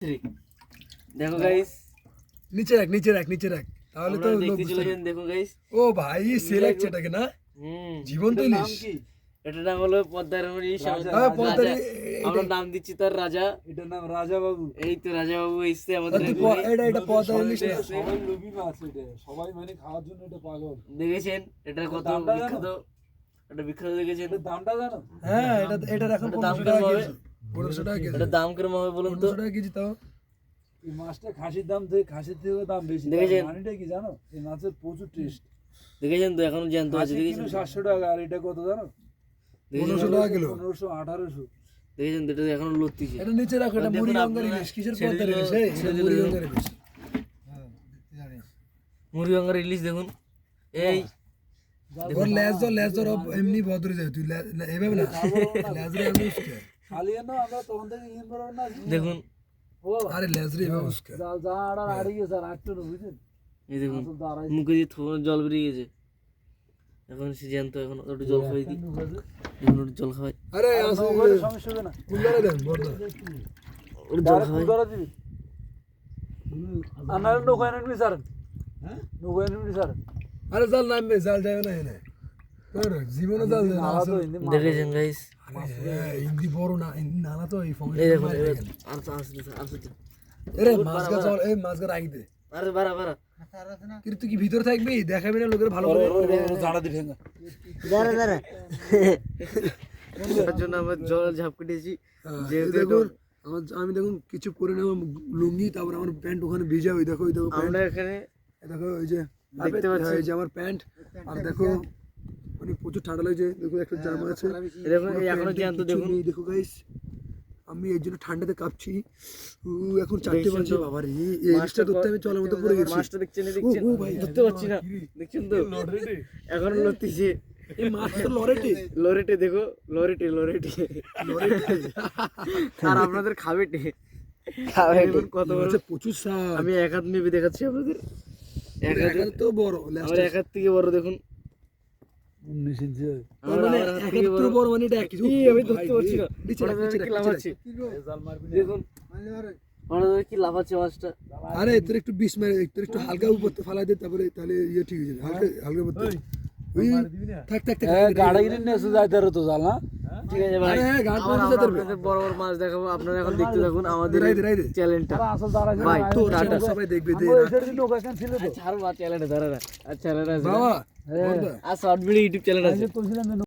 Three দেখো guys নিচে রাখ নিচে রাখ নিচে রাখ। তাহলে তো লোক দেখো গাইস ও ভাই সে লাগছে এটাকে না? নাম এটার হলো পদ্মার। হ্যাঁ আমরা নাম দিচ্ছি তার রাজা। এটার নাম রাজা বাবু এই তো রাজা বাবু এসছে আমাদের এটা এটা পদ্মার ইলিশ সবাই লোভী মাছ এটা। সবাই মানে খাওয়ার জন্য এটা পাগল। দেখেছেন? এটা কত বিখ্যাত। এটা বিখ্যাত দেখেছেন? দামটা জানো? হ্যাঁ এটা এটার এখন দাম পনেরোশো টাকা কেজি। এটা দাম হবে বলুন তো? টাকা কেজি তাও। এই মাছটা খাসির দাম থেকে খাসির থেকেও দাম বেশি। দেখেছেন? মানেটা কি জানো? এই মাছের প্রচুর টেস্ট দেখেছেন তো? এখনও জ্যান্ত আছে দেখেছেন? সাতশো টাকা আর এটা কত জানো? পনেরোশো টাকা কিলো। পনেরোশো আঠারোশো। দেখেছেন তো? এটা এখনও লড়তিছে এটা নিচে রাখো এটা ইলিশ। কিসের দিল- ইলিশ? এই মুড়িগঙ্গার ইলিশ। ইলিশ দেখুন। এই ওর লেজ ধর লেজ ধর এমনি বদরে যায়। তুই এভাবে না। লেজ আমরা তখন থেকে ইয়ে না দেখুন। আরে লেজ রে এভাবে যা আড়া আড়ে গেছে আর আটটো বুঝছেন এই দেখুন আসল তো আড়াই মুখে দিয়ে থো- জল বেরিয়ে গেছে। এখন সে জ্যান্ত এখন একটু জল খাওয়াই দিই। দেখুন একটু জল খাওয়াই। আরে সমস্যা হবে না। কুল্লারে দেন বর্দা একটু জল খাওয়াই। কুলরা দিবি। আনার নৌকা এনে নিবি স্যার। নৌকা এনে নিবি স্যার। আরে জাল নামবে জাল যাবে না এনে। জীবনে জাল যায় না নালা তো আসলে- হিন্দি দেখেছেন গাইস হিন্দি বড় না হিন্দি নালা তো এই ফোন এই দেখুন এই আর তো আসতে আসতে আরে মাছ গাছ এই মাছ গাছ রাখি দে। আরে বাড়া বাড়া। কিন্তু তুই কি ভিতরে থাকবি? দেখাবি না লোকের ভালো করে জাড়া দি ঠেঙ্গা দাঁড়া দাঁড়া। তার জন্য আমরা জল ঝাপ কেটেছি। হ্যাঁ, যেহেতু দেখুন আমার আমি দেখুন কিছু পরে নেব লুঙ্গি তারপর আমার প্যান্ট ওখানে ভিজা ওই দেখো ওই দেখো আমরা এখানে দেখো ওই যে দেখতে পাচ্ছি। এই যে আমার প্যান্ট আর দেখো মানে প্রচুর ঠান্ডা লাগছে। দেখো একটা জামা আছে। এখনও জ্যান্ত দেখুন। দেখো গাইস আমি এর জন্য ঠান্ডাতে কাঁপছি। উ, এখন চারটে দেখছেন বাজে। বাবা রে এই ইলিশটা ধরতে আমি চলার মতো পড়ে গেছি। মাছটা দেখছেন দেখছেন ও, ভাই, ধরতে পারছি না। দেখছেন তো? এখন লড়তিছে। এই মাছ তো লরেটে লরেটে দেখো লরেটে লরেটে আর আপনাদের খাবেটে। দেখুন কত বড়। মাছে প্রচুর সাপ আমি এক হাত মেপে দেখাচ্ছি আপনাদের। এক হাত তো বড় এক হাত থেকে বড় দেখুন। উনিশ ইঞ্চি মানে আমার হাত এক থেকে হাত বড় বড় মানে এটা এক আমি ধরতে পারছি না। নিচে ওটা রাখ, নিচে ধরে রাখ, কি লাভ আছে? জাল মারবি না। দেখুন। কি লাভ আছে মাছটা? আরে তোর একটু বিষ মেরে তোর একটু হালকা উপর ফালাই দে তারপরে তাহলে ইয়ে ঠিক হয়ে যাবে। হালকা হালকা উপর থাক। থাক থাক এ, নিয়ে এসে যাইতে তো জাল না? ঠিক আছে ভাই। আরে হ্যাঁ গান আবার পর্যন্ত আমরা যেতে পারবে। আপনাদের বড় বড় মাছ দেখাবো আপনারা এখন দেখতে থাকুন আমাদের চ্যানেলটা ভাই, তো টাটা। সবাই দেখবে দে চ্যানেলটা ধরে না আর বাবা। আর শর্ট ভিডিও ইউটিউব চ্যানেল আছে।